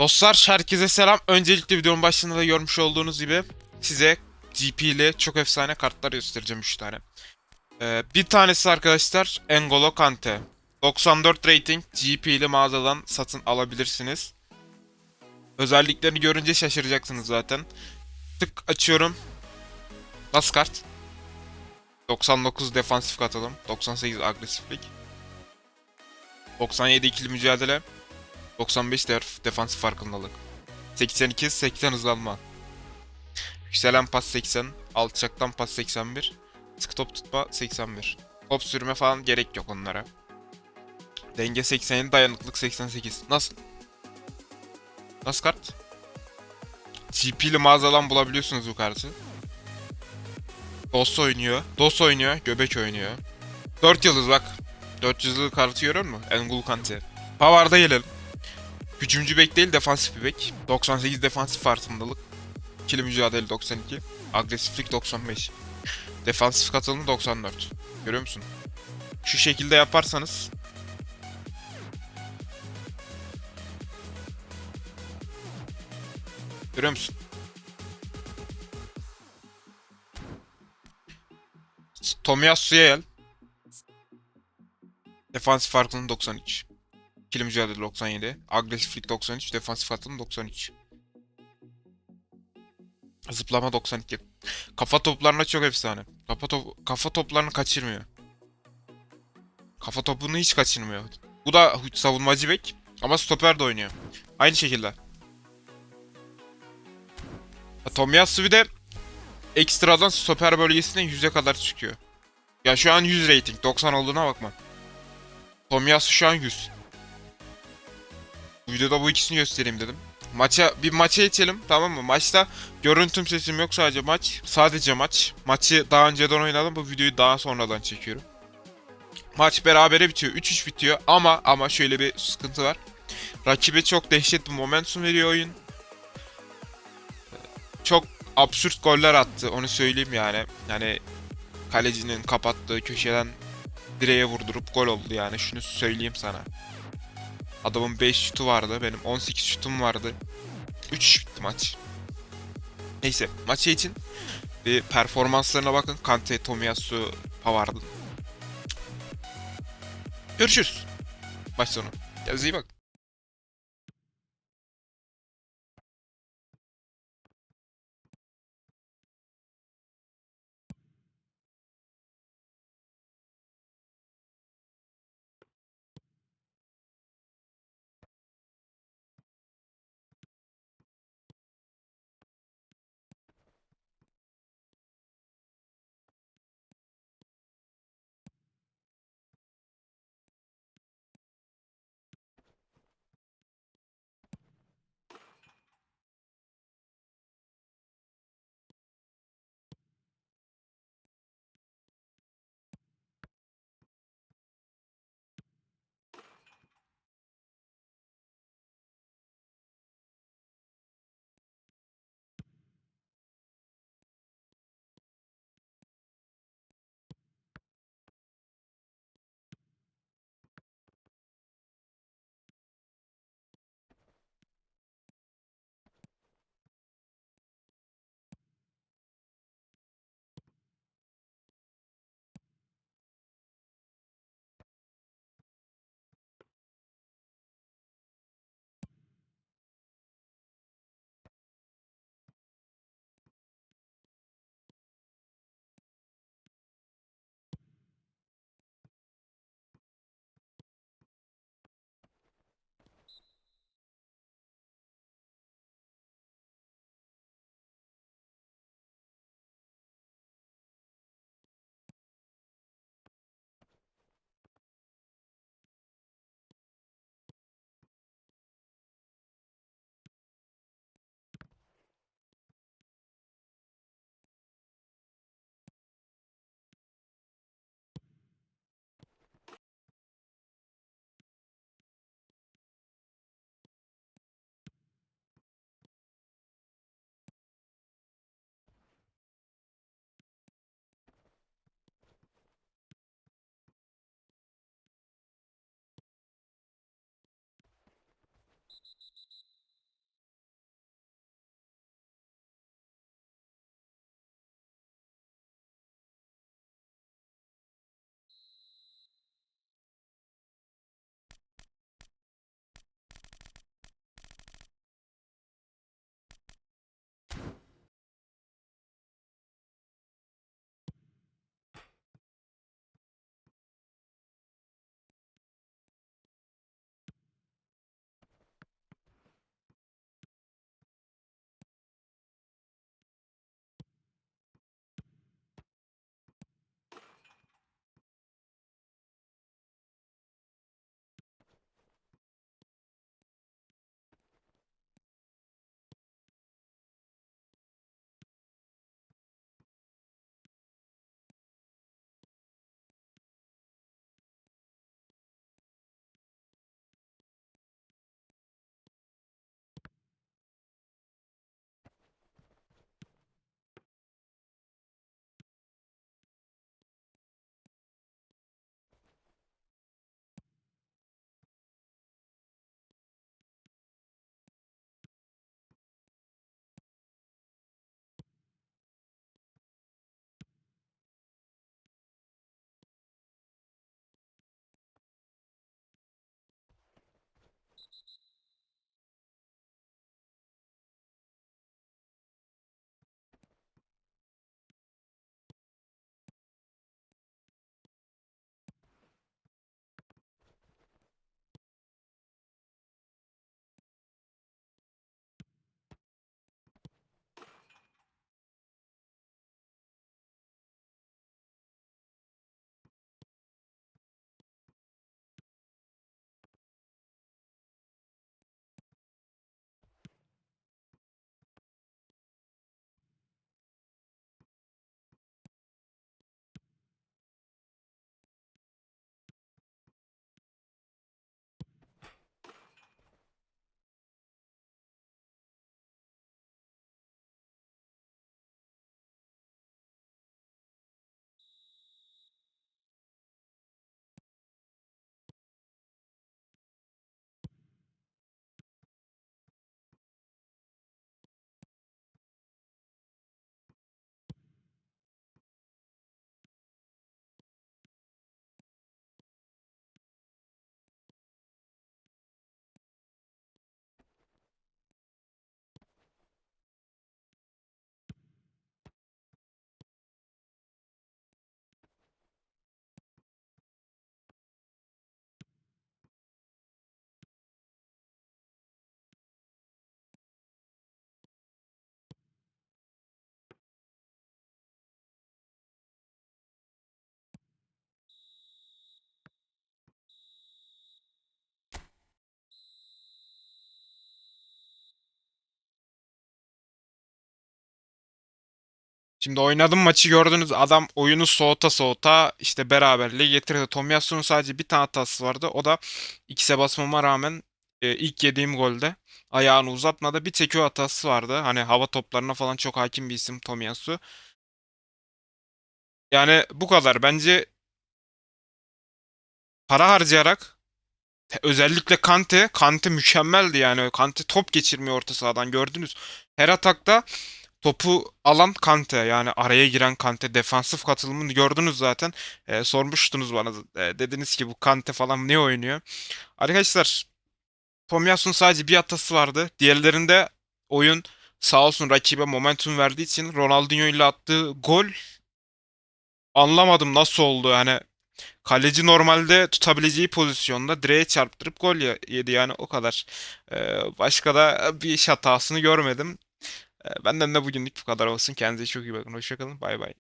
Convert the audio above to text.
Dostlar herkese selam. Öncelikle videonun başında da görmüş olduğunuz gibi size GP'li çok efsane kartlar göstereceğim 3 tane. Ee, bir tanesi arkadaşlar N'Golo Kante. 94 rating GP'li mağazadan satın alabilirsiniz. Özelliklerini görünce şaşıracaksınız zaten. Tık açıyorum. Nasıl kart? 99 defansif katılım, 98 agresiflik, 97 ikili mücadele, 95 def defansif farkındalık. 82 80 hızlanma. Yükselen pas 80, alçaktan pas 81, sıkı top tutma 81. Top sürme falan gerek yok onlara. Denge 87, dayanıklık 88. Nasıl? Nasıl kart? GP'li mağazadan bulabiliyorsunuz bu kartı. DOS oynuyor. DOS oynuyor. Göbek oynuyor. 4 yıldız bak. 400 yıldız kartı görüyor musun? Engul Kante. Power'da gelelim. Hücumcu bek değil defansif bir bek. 98 defansif farkındalık. İkili mücadele 92. Agresiflik 95. Defansif katılımı 94. Görüyor musun? Şu şekilde yaparsanız Görüyor musun? Tomiyasu'ya gel. Defansif farkının 93. İkili mücadele 97. Agresiflik 93. Defansif atılım 93. Zıplama 92. Kafa toplarına çok efsane. Kafa, top, kafa toplarını kaçırmıyor. Kafa topunu hiç kaçırmıyor. Bu da savunmacı bek ama stoper de oynuyor. Aynı şekilde. Tomiyasu bir de ekstradan stoper bölgesine 100'e kadar çıkıyor. Ya şu an 100 rating. 90 olduğuna bakma. Tomiyasu şu an 100. Bu videoda bu ikisini göstereyim dedim. Maça bir maça geçelim tamam mı? Maçta görüntüm sesim yok sadece maç. Sadece maç. Maçı daha önceden oynadım. Bu videoyu daha sonradan çekiyorum. Maç berabere bitiyor. 3-3 bitiyor ama ama şöyle bir sıkıntı var. Rakibe çok dehşet bir momentum veriyor oyun. Çok absürt goller attı onu söyleyeyim yani. Yani kalecinin kapattığı köşeden direğe vurdurup gol oldu yani şunu söyleyeyim sana. Adamın 5 şutu vardı. Benim 18 şutum vardı. 3 bitti maç. Neyse maçı için bir performanslarına bakın. Kante, Tomiyasu, Pavard'ın. Görüşürüz. Maç sonu. Kendinize iyi bakın. Şimdi oynadım maçı gördünüz. Adam oyunu soğuta soğuta işte beraberliği getirdi. Tomiyasu'nun sadece bir tane hatası vardı. O da X'e basmama rağmen e, ilk yediğim golde ayağını uzatmada bir tek o hatası vardı. Hani hava toplarına falan çok hakim bir isim Tomiyasu. Yani bu kadar. Bence para harcayarak özellikle Kante, Kante mükemmeldi yani. Kante top geçirmiyor orta sahadan gördünüz. Her atakta topu alan Kante yani araya giren Kante defansif katılımını gördünüz zaten. Ee, sormuştunuz bana e, dediniz ki bu Kante falan ne oynuyor? Arkadaşlar Tomiyasu'nun sadece bir hatası vardı. Diğerlerinde oyun sağ olsun rakibe momentum verdiği için Ronaldinho ile attığı gol anlamadım nasıl oldu yani kaleci normalde tutabileceği pozisyonda direğe çarptırıp gol ye- yedi yani o kadar. Ee, başka da bir iş hatasını görmedim. Benden de bugünlük bu kadar olsun. Kendinize çok iyi bakın. Hoşçakalın. Bay bay.